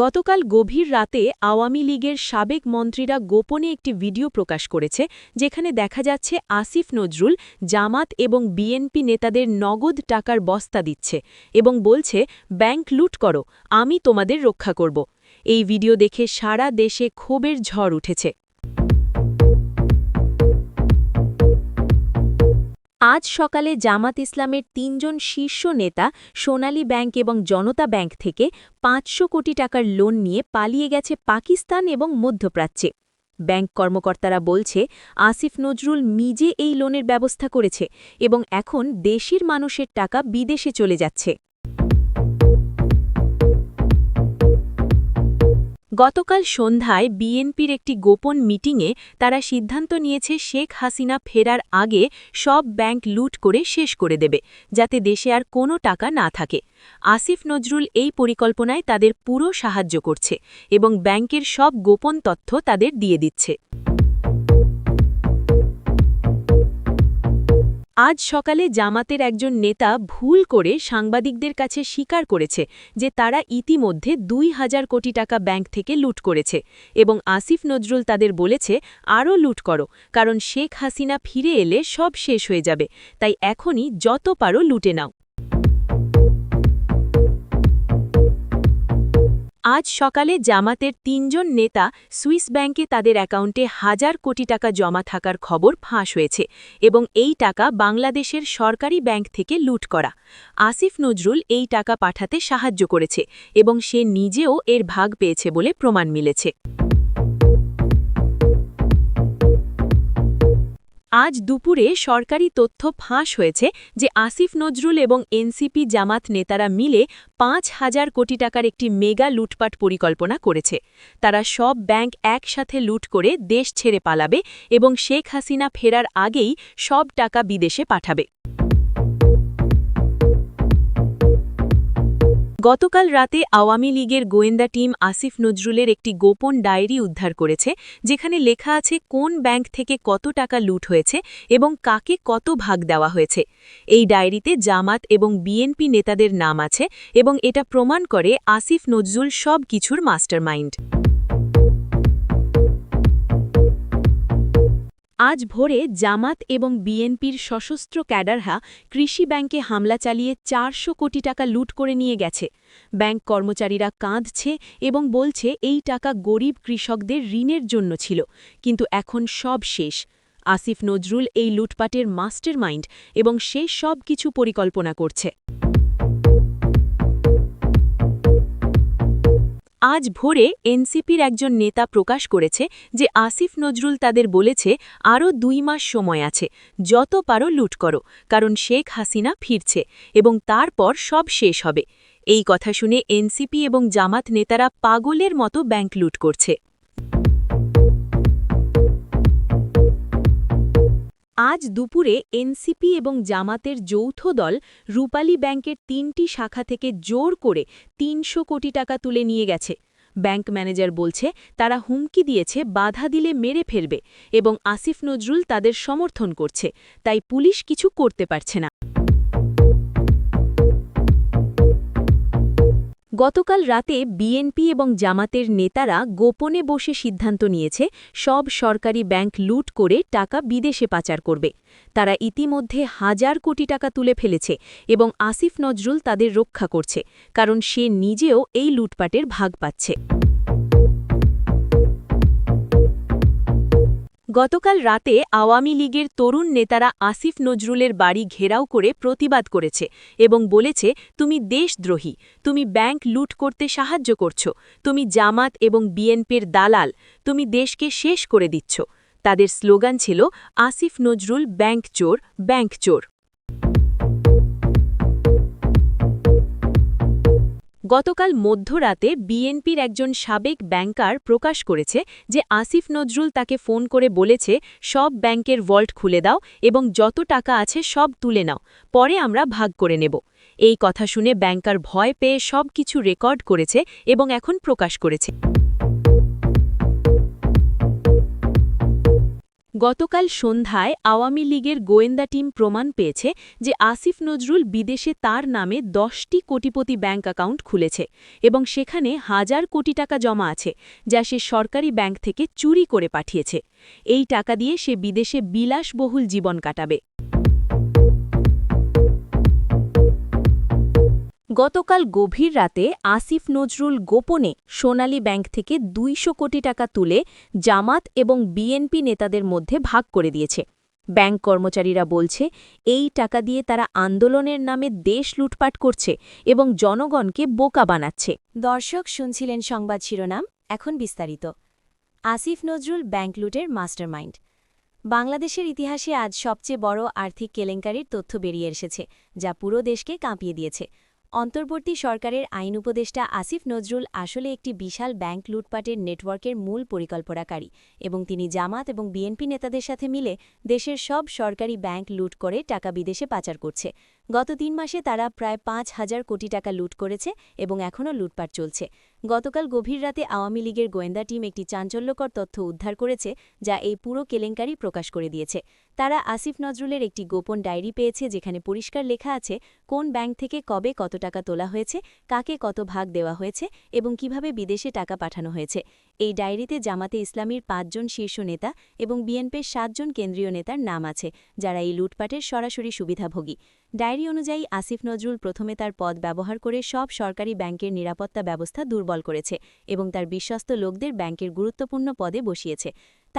গতকাল গভীর রাতে আওয়ামী লীগের সাবেক মন্ত্রীরা গোপনে একটি ভিডিও প্রকাশ করেছে, যেখানে দেখা যাচ্ছে আসিফ নজরুল, জামাত এবং বিএনপি নেতাদের নগদ টাকার বস্তা দিচ্ছে এবং বলছে, ব্যাংক লুট করো, আমি তোমাদের রক্ষা করব। এই ভিডিও দেখে সারা দেশে ক্ষোভের ঝড় উঠেছে। আজ সকালে জামাত ইসলামের তিনজন শীর্ষ নেতা সোনালী ব্যাংক এবং জনতা ব্যাংক থেকে পাঁচশো কোটি টাকার লোন নিয়ে পালিয়ে গেছে পাকিস্তান এবং মধ্যপ্রাচ্যে। ব্যাংক কর্মকর্তারা বলছে, আসিফ নজরুল নিজে এই লোনের ব্যবস্থা করেছে এবং এখন দেশের মানুষের টাকা বিদেশে চলে যাচ্ছে। গতকাল সন্ধ্যায় বিএনপির একটি গোপন মিটিংয়ে তারা সিদ্ধান্ত নিয়েছে শেখ হাসিনা ফেরার আগে সব ব্যাংক লুট করে শেষ করে দেবে, যাতে দেশে আর কোনো টাকা না থাকে। আসিফ নজরুল এই পরিকল্পনায় তাদের পুরো সাহায্য করছে এবং ব্যাংকের সব গোপন তথ্য তাদের দিয়ে দিচ্ছে। আজ সকালে জামাতের একজন নেতা ভুল করে সাংবাদিকদের কাছে স্বীকার করেছে যে তারা ইতিমধ্যে দুই হাজার কোটি টাকা ব্যাংক থেকে লুট করেছে এবং আসিফ নজরুল তাদের বলেছে, আরও লুট করো, কারণ শেখ হাসিনা ফিরে এলে সব শেষ হয়ে যাবে, তাই এখনই যত পারো লুটে নাও। আজ সকালে জামাতের তিনজন নেতা সুইস ব্যাংকে তাদের অ্যাকাউন্টে হাজার কোটি টাকা জমা থাকার খবর ফাঁস হয়েছে এবং এই টাকা বাংলাদেশের সরকারি ব্যাংক থেকে লুট করা। আসিফ নজরুল এই টাকা পাঠাতে সাহায্য করেছে এবং সে নিজেও এর ভাগ পেয়েছে বলে প্রমাণ মিলেছে। আজ দুপুরে সরকারি তথ্য ফাঁস হয়েছে যে আসিফ নজরুল এবং এনসিপি জামাত নেতারা মিলে পাঁচ হাজার কোটি টাকার একটি মেগা লুটপাট পরিকল্পনা করেছে। তারা সব ব্যাংক একসাথে লুট করে দেশ ছেড়ে পালাবে এবং শেখ হাসিনা ফেরার আগেই সব টাকা বিদেশে পাঠাবে। গতকাল রাতে আওয়ামী লীগের গোয়েন্দা টিম আসিফ নজরুলের একটি গোপন ডায়েরি উদ্ধার করেছে, যেখানে লেখা আছে কোন ব্যাংক থেকে কত টাকা লুট হয়েছে এবং কাকে কত ভাগ দেওয়া হয়েছে। এই ডায়েরিতে জামাত এবং বিএনপি নেতাদের নাম আছে এবং এটা প্রমাণ করে আসিফ নজরুল সব কিছুর মাস্টারমাইন্ড। আজ ভোরে জামাত এবং বিএনপির সশস্ত্র ক্যাডারহা কৃষি ব্যাংকে হামলা চালিয়ে চারশো কোটি টাকা লুট করে নিয়ে গেছে। ব্যাংক কর্মচারীরা কাঁদছে এবং বলছে এই টাকা গরিব কৃষকদের ঋণের জন্য ছিল, কিন্তু এখন সব শেষ। আসিফ নজরুল এই লুটপাটের মাস্টার মাইন্ড এবং সে সব কিছু পরিকল্পনা করছে। আজ ভোরে এনসিপির একজন নেতা প্রকাশ করেছে যে আসিফ নজরুল তাদের বলেছে আরও দুই মাস সময় আছে, যত পারো লুট করো, কারণ শেখ হাসিনা ফিরছে এবং তারপর সব শেষ হবে। এই কথা শুনে এনসিপি এবং জামাত নেতারা পাগলের মতো ব্যাংক লুট করছে। আজ দুপুরে এনসিপি এবং জামাতের যৌথ দল রূপালী ব্যাংকের তিনটি শাখা থেকে জোর করে তিনশো কোটি টাকা তুলে নিয়ে গেছে। ব্যাংক ম্যানেজার বলছে, তারা হুমকি দিয়েছে, বাধা দিলে মেরে ফেলবে এবং আসিফ নজরুল তাদের সমর্থন করছে, তাই পুলিশ কিছু করতে পারছে না। গতকাল রাতে বিএনপি এবং জামাতের নেতারা গোপনে বসে সিদ্ধান্ত নিয়েছে, সব সরকারি ব্যাংক লুট করে টাকা বিদেশে পাচার করবে। তারা ইতিমধ্যে হাজার কোটি টাকা তুলে ফেলেছে এবং আসিফ নজরুল তাদের রক্ষা করছে, কারণ সে নিজেও এই লুটপাটের ভাগ পাচ্ছে। গতকাল রাতে আওয়ামী লীগের তরুণ নেতারা আসিফ নজরুলের বাড়ি ঘেরাও করে প্রতিবাদ করেছে এবং বলেছে, তুমি দেশদ্রোহী, তুমি ব্যাংক লুট করতে সাহায্য করছ, তুমি জামাত এবং বিএনপির দালাল, তুমি দেশকে শেষ করে দিচ্ছ। তাদের স্লোগান ছিল, আসিফ নজরুল ব্যাংক চোর ব্যাংক চোর। গতকাল মধ্যরাতে বিএনপির একজন সাবেক ব্যাংকার প্রকাশ করেছে যে আসিফ নজরুল তাকে ফোন করে বলেছে, সব ব্যাংকের ভল্ট খুলে দাও এবং যত টাকা আছে সব তুলে নাও, পরে আমরা ভাগ করে নেব। এই কথা শুনে ব্যাংকার ভয় পেয়ে সব কিছু রেকর্ড করেছে এবং এখন প্রকাশ করেছে। গতকাল সন্ধ্যায় আওয়ামী লীগের গোয়েন্দা টিম প্রমাণ পেয়েছে যে আসিফ নজরুল বিদেশে তার নামে দশটি কোটিপতি ব্যাংক অ্যাকাউন্ট খুলেছে এবং সেখানে হাজার কোটি টাকা জমা আছে যা সে সরকারি ব্যাংক থেকে চুরি করে পাঠিয়েছে। এই টাকা দিয়ে সে বিদেশে বিলাসবহুল জীবন কাটাবে। গতকাল গভীর রাতে আসিফ নজরুল গোপনে সোনালী ব্যাংক থেকে দুইশো কোটি টাকা তুলে জামাত এবং বিএনপি নেতাদের মধ্যে ভাগ করে দিয়েছে। ব্যাংক কর্মচারীরা বলছে, এই টাকা দিয়ে তারা আন্দোলনের নামে দেশ লুটপাট করছে এবং জনগণকে বোকা বানাচ্ছে। দর্শক, শুনছিলেন সংবাদ শিরোনাম, এখন বিস্তারিত। আসিফ নজরুল ব্যাংক লুটের মাস্টারমাইন্ড। বাংলাদেশের ইতিহাসে আজ সবচেয়ে বড় আর্থিক কেলেঙ্কারির তথ্য বেরিয়ে এসেছে, যা পুরো দেশকে কাঁপিয়ে দিয়েছে। অন্তর্বর্তী সরকারের আইন উপদেষ্টা আসিফ নজরুল আসলে একটি বিশাল ব্যাংক লুটপাটের নেটওয়ার্কের মূল পরিকল্পনাকারী এবং তিনি জামাত এবং বিএনপি নেতাদের সাথে মিলে দেশের সব সরকারি ব্যাংক লুট করে টাকা বিদেশে পাচার করছে। গত তিন মাসে তারা প্রায় পাঁচ হাজার কোটি টাকা লুট করেছে এবং এখনও লুটপাট চলছে। গতকাল গভীর রাতে আওয়ামী লীগের গোয়েন্দা টিম একটি চাঞ্চল্যকর তথ্য উদ্ধার করেছে, যা এই পুরো কেলেঙ্কারি প্রকাশ করে দিয়েছে। তারা আসিফ নজরুলের একটি গোপন ডায়েরি পেয়েছে, যেখানে পরিষ্কার লেখা আছে কোন ব্যাংক থেকে কবে কত টাকা তোলা হয়েছে, কাকে কত ভাগ দেওয়া হয়েছে এবং কীভাবে বিদেশে টাকা পাঠানো হয়েছে। এই ডায়েরিতে জামাতে ইসলামীর পাঁচজন শীর্ষ নেতা এবং বিএনপির সাতজন কেন্দ্রীয় নেতার নাম আছে, যারা এই লুটপাটের সরাসরি সুবিধাভোগী। ডায়েরি অনুযায়ী আসিফ নজরুল প্রথমে তার পদ ব্যবহার করে সব সরকারি ব্যাংকের নিরাপত্তা ব্যবস্থা দুর্বল করেছে এবং তার বিশ্বস্ত লোকদের ব্যাংকের গুরুত্বপূর্ণ পদে বসিয়েছে।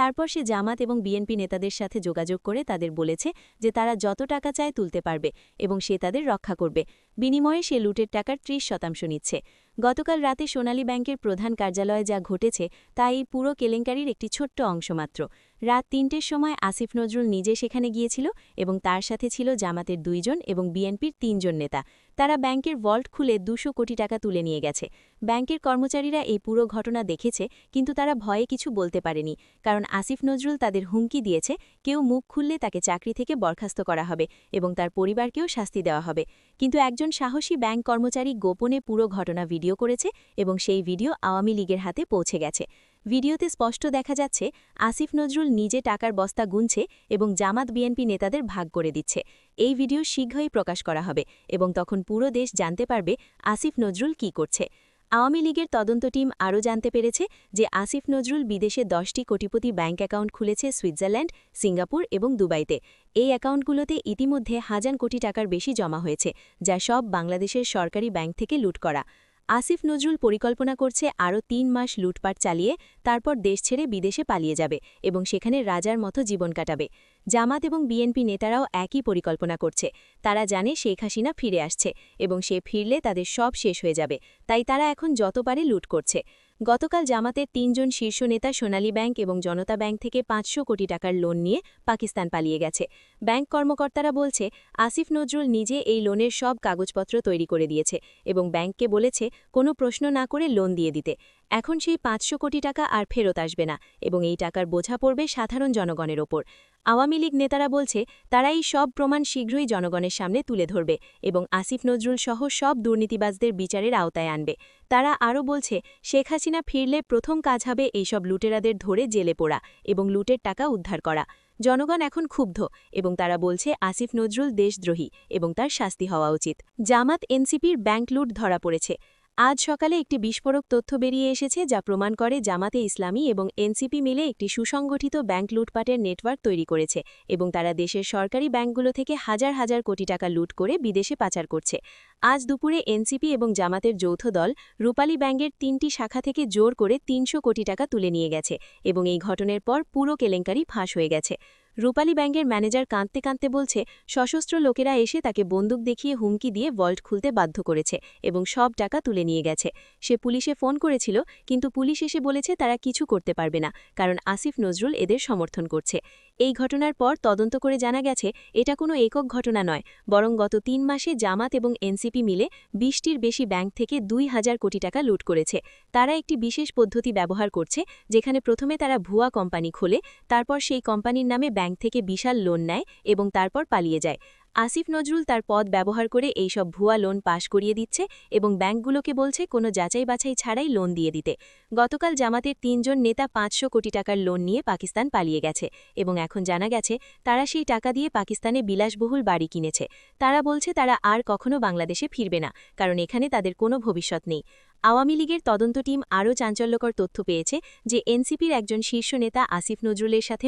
তারপর সে জামাত এবং বিএনপি নেতাদের সাথে যোগাযোগ করে তাদের বলেছে যে তারা যত টাকা চায় তুলতে পারবে এবং সে তাদের রক্ষা করবে। বিনিময়ে সে লুটের টাকার ত্রিশ শতাংশ নিচ্ছে। গতকাল রাতে সোনালী ব্যাংকের প্রধান কার্যালয়ে যা ঘটেছে তা এই পুরো কেলেঙ্কারির একটি ছোট্ট অংশ মাত্র। রাত তিনটের সময় আসিফ নজরুল নিজে সেখানে গিয়েছিল এবং তার সাথে ছিল জামাতের দুইজন এবং বিএনপির তিনজন নেতা। তারা ব্যাংকের ভল্ট খুলে দুশো কোটি টাকা তুলে নিয়ে গেছে। ব্যাংকের কর্মচারীরা এই পুরো ঘটনা দেখেছে, কিন্তু তারা ভয়ে কিছু বলতে পারেনি, কারণ আসিফ নজরুল তাদের হুমকি দিয়েছে, কেউ মুখ খুললে তাকে চাকরি থেকে বরখাস্ত করা হবে এবং তার পরিবারকেও শাস্তি দেওয়া হবে। কিন্তু একজন সাহসী ব্যাংক কর্মচারী গোপনে পুরো ঘটনা ভিডিও করেছে এবং সেই ভিডিও আওয়ামী লীগের হাতে পৌঁছে গেছে। ভিডিওতে স্পষ্ট দেখা যাচ্ছে, আসিফ নজরুল নিজে টাকার বস্তা গুনছে এবং জামাত বিএনপি নেতাদের ভাগ করে দিচ্ছে। এই ভিডিও শীঘ্রই প্রকাশ করা হবে এবং তখন পুরো দেশ জানতে পারবে আসিফ নজরুল কি করছে। আওয়ামী লীগের তদন্ত টিম আরও জানতে পেরেছে যে আসিফ নজরুল বিদেশে দশটি কোটিপতি ব্যাংক অ্যাকাউন্ট খুলেছে সুইজারল্যান্ড সিঙ্গাপুর এবং দুবাইতে। এই অ্যাকাউন্টগুলোতে ইতিমধ্যে হাজার কোটি টাকার বেশি জমা হয়েছে, যা সব বাংলাদেশের সরকারি ব্যাংক থেকে লুট করা। আসিফ নজরুল পরিকল্পনা করছে আরও তিন মাস লুটপাট চালিয়ে তারপর দেশ ছেড়ে বিদেশে পালিয়ে যাবে এবং সেখানে রাজার মতো জীবন কাটাবে। জামাত এবং বিএনপি নেতারাও একই পরিকল্পনা করছে। তারা জানে শেখ হাসিনা ফিরে আসছে এবং সে ফিরলে তাদের সব শেষ হয়ে যাবে। তাই তারা এখন যত পারে লুট করছে। গতকাল জামাতের তিনজন শীর্ষ নেতা সোনালী ব্যাংক এবং জনতা ব্যাংক থেকে পাঁচশো কোটি টাকার লোন নিয়ে পাকিস্তান পালিয়ে গেছে। ব্যাংক কর্মকর্তারা বলছে, আসিফ নজরুল নিজে এই লোনের সব কাগজপত্র তৈরি করে দিয়েছে এবং ব্যাংককে বলেছে, কোনো প্রশ্ন না করে লোন দিয়ে দিতে। এখন সেই পাঁচশো কোটি টাকা আর ফেরত আসবে না এবং এই টাকার বোঝা পড়বে সাধারণ জনগণের ওপর। আওয়ামী লীগ নেতারা বলছে, তারা এই সব প্রমাণ শীঘ্রই জনগণের সামনে তুলে ধরবে এবং আসিফ নজরুল সহ সব দুর্নীতিবাজদের বিচারের আওতায় আনবে। তারা আরও বলছে, শেখ হাসিনা ফিরলে প্রথম কাজ হবে এইসব লুটেরাদের ধরে জেলে পোড়া এবং লুটের টাকা উদ্ধার করা। জনগণ এখন ক্ষুব্ধ এবং তারা বলছে, আসিফ নজরুল দেশদ্রোহী এবং তার শাস্তি হওয়া উচিত। জামাত এনসিপির ব্যাংক লুট ধরা পড়েছে। আজ সকালে একটি বিস্ফোরক তথ্য বেরিয়ে এসেছে যা প্রমাণ করে জামাতে ইসলামী এবং এনসিপি মিলে একটি সুসংগঠিত ব্যাংক লুটপাটের নেটওয়ার্ক তৈরি করেছে এবং তারা দেশের সরকারি ব্যাংকগুলো থেকে হাজার হাজার কোটি টাকা লুট করে বিদেশে পাচার করছে। আজ দুপুরে এনসিপি এবং জামাতের যৌথ দল রূপালী ব্যাংকের তিনটি শাখা থেকে জোর করে তিনশো কোটি টাকা তুলে নিয়ে গেছে এবং এই ঘটনার পর পুরো কেলেঙ্কারি ফাঁস হয়ে গেছে। রূপালী ব্যাংকের ম্যানেজার কাঁদতে কাঁদতে বলছে, সশস্ত্র লোকেরা এসে তাকে বন্দুক দেখিয়ে হুমকি দিয়ে ভল্ট খুলতে বাধ্য করেছে এবং সব টাকা তুলে নিয়ে গেছে। সে পুলিশে ফোন করেছিল, কিন্তু পুলিশ এসে বলেছে তারা কিছু করতে পারবে না, কারণ আসিফ নজরুল এদের সমর্থন করছে। এই ঘটনার পর তদন্ত করে জানা গেছে, এটা কোনো একক ঘটনা নয়, বরং গত তিন মাসে জামাত এবং এনসিপি মিলে বিশটির বেশি ব্যাংক থেকে দুই হাজার কোটি টাকা লুট করেছে। তারা একটি বিশেষ পদ্ধতি ব্যবহার করছে, যেখানে প্রথমে তারা ভুয়া কোম্পানি খোলে, তারপর সেই কোম্পানির নামে ব্যাংক থেকে বিশাল লোন নেয় এবং তারপর পালিয়ে যায়। আসিফ নজরুল তার পদ ব্যবহার করে এইসব ভুয়া লোন পাশ করিয়ে দিচ্ছে এবং ব্যাংকগুলোকে বলছে কোনো যাচাই বাছাই ছাড়াই লোন দিয়ে দিতে। গতকাল জামাতের তিনজন নেতা পাঁচশো কোটি টাকার লোন নিয়ে পাকিস্তান পালিয়ে গেছে এবং এখন জানা গেছে তারা সেই টাকা দিয়ে পাকিস্তানে বিলাসবহুল বাড়ি কিনেছে। তারা বলছে তারা আর কখনো বাংলাদেশে ফিরবে না, কারণ এখানে তাদের কোনো ভবিষ্যৎ নেই। আওয়ামী লীগের তদন্ত টিম আরও চাঞ্চল্যকর তথ্য পেয়েছে যে এনসিপির একজন শীর্ষ নেতা আসিফ নজরুলের সাথে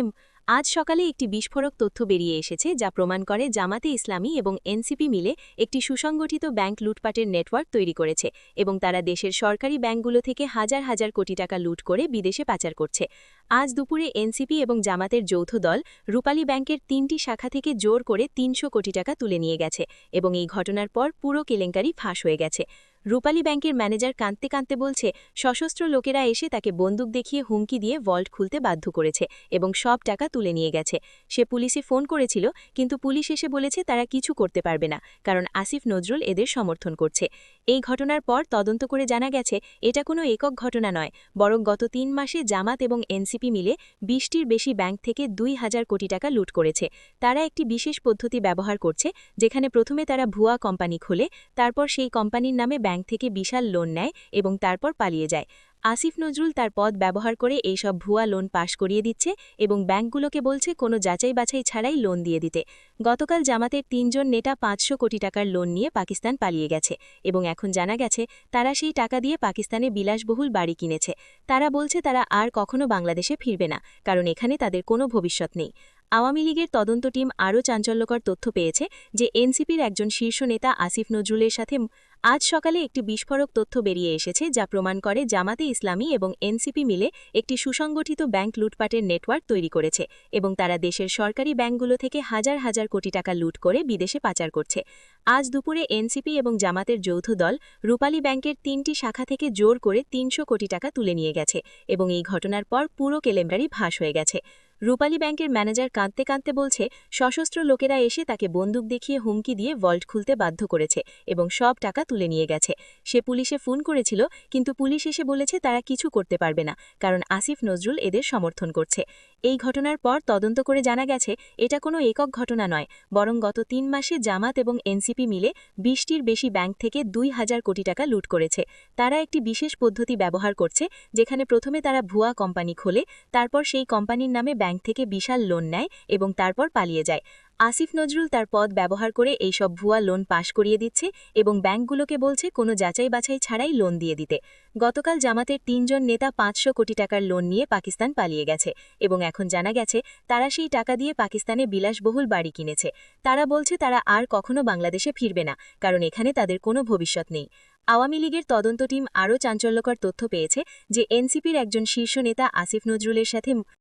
আজ সকালে একটি বিস্ফোরক তথ্য বেরিয়ে এসেছে যা প্রমাণ করে জামাতে ইসলামী এবং এনসিপি মিলে একটি সুসংগঠিত ব্যাংক লুটপাটের নেটওয়ার্ক তৈরি করেছে এবং তারা দেশের সরকারি ব্যাংকগুলো থেকে হাজার হাজার কোটি টাকা লুট করে বিদেশে পাচার করছে। আজ দুপুরে এনসিপি এবং জামাতের যৌথ দল রূপালী ব্যাংকের তিনটি শাখা থেকে জোর করে তিনশো কোটি টাকা তুলে নিয়ে গেছে এবং এই ঘটনার পর পুরো কেলেঙ্কারি ফাঁস হয়ে গেছে। রূপালী ব্যাংকের ম্যানেজার কাঁদতে কাঁদতে বলছে, সশস্ত্র লোকেরা এসে তাকে বন্দুক দেখিয়ে হুমকি দিয়ে ভল্ট খুলতে বাধ্য করেছে এবং সব টাকা তুলে নিয়ে গেছে। সে পুলিশে ফোন করেছিল, কিন্তু পুলিশ এসে বলেছে তারা কিছু করতে পারবে না, কারণ আসিফ নজরুল এদের সমর্থন করছে। এই ঘটনার পর তদন্ত করে জানা গেছে, এটা কোনো একক ঘটনা নয়, বরং গত তিন মাসে জামাত এবং এনসিপি মিলে বিশটির বেশি ব্যাংক থেকে দুই হাজার কোটি টাকা লুট করেছে। তারা একটি বিশেষ পদ্ধতি ব্যবহার করছে, যেখানে প্রথমে তারা ভুয়া কোম্পানি খোলে, তারপর সেই কোম্পানির নামে ব্যাংক থেকে বিশাল লোন নেয় এবং তারপর পালিয়ে যায়। আসিফ নজরুল তার পদ ব্যবহার করে এইসব ভুয়া লোন পাশ করিয়ে দিচ্ছে এবং ব্যাংকগুলোকে বলছে কোনো যাচাই বাছাই ছাড়াই লোন দিয়ে দিতে। গতকাল জামাতের তিনজন নেতা পাঁচশো কোটি টাকার লোন নিয়ে পাকিস্তান পালিয়ে গেছে এবং এখন জানা গেছে তারা সেই টাকা দিয়ে পাকিস্তানে বিলাসবহুল বাড়ি কিনেছে। তারা বলছে তারা আর কখনো বাংলাদেশে ফিরবে না, কারণ এখানে তাদের কোনো ভবিষ্যৎ নেই। আওয়ামী লীগের তদন্ত টিম আরও চাঞ্চল্যকর তথ্য পেয়েছে যে এনসিপির একজন শীর্ষ নেতা আসিফ নজরুলের সাথে আজ সকালে একটি বিস্ফোরক তথ্য বেরিয়ে এসেছে যা প্রমাণ করে জামাতে ইসলামী এবং এনসিপি মিলে একটি সুসংগঠিত ব্যাংক লুটপাটের নেটওয়ার্ক তৈরি করেছে এবং তারা দেশের সরকারি ব্যাংকগুলো থেকে হাজার হাজার কোটি টাকা লুট করে বিদেশে পাচার করছে। আজ দুপুরে এনসিপি এবং জামাতের যৌথ দল রূপালী ব্যাংকের তিনটি শাখা থেকে জোর করে তিনশো কোটি টাকা তুলে নিয়ে গেছে এবং এই ঘটনার পর পুরো কেলেমরারি ভাস হয়ে গেছে। রূপালী ব্যাংকের ম্যানেজার কাঁদতে কাঁদতে বলছে, সশস্ত্র লোকেরা এসে তাকে বন্দুক দেখিয়ে হুমকি দিয়ে ভল্ট খুলতে বাধ্য করেছে এবং সব টাকা তুলে নিয়ে গেছে। সে পুলিশে ফোন করেছিল, কিন্তু পুলিশ এসে বলেছে তারা কিছু করতে পারবে না, কারণ আসিফ নজরুল এদের সমর্থন করছে। এই ঘটনার পর তদন্ত করে জানা গেছে, এটা কোনো একক ঘটনা নয়, বরং গত তিন মাসে জামাত এবং এনসিপি মিলে বিশটির বেশি ব্যাংক থেকে দুই হাজার কোটি টাকা লুট করেছে। তারা একটি বিশেষ পদ্ধতি ব্যবহার করছে, যেখানে প্রথমে তারা ভুয়া কোম্পানি খোলে, তারপর সেই কোম্পানির নামে ব্যাংক থেকে বিশাল লোন নেয় এবং তারপর পালিয়ে যায়। আসিফ নজরুল তার পদ ব্যবহার করে এইসব ভুয়া লোন পাশ করিয়ে দিচ্ছে এবং ব্যাংকগুলোকে বলছে কোনো যাচাই বাছাই ছাড়াই লোন দিয়ে দিতে। গতকাল জামাতের তিনজন নেতা পাঁচশো কোটি টাকার লোন নিয়ে পাকিস্তান পালিয়ে গেছে এবং এখন জানা গেছে তারা সেই টাকা দিয়ে পাকিস্তানে বিলাসবহুল বাড়ি কিনেছে। তারা বলছে তারা আর কখনো বাংলাদেশে ফিরবে না, কারণ এখানে তাদের কোনো ভবিষ্যৎ নেই। আওয়ামী লীগের তদন্ত টিম আরও চাঞ্চল্যকর তথ্য পেয়েছে যে এনসিপির একজন শীর্ষ নেতা আসিফ নজরুলের সাথে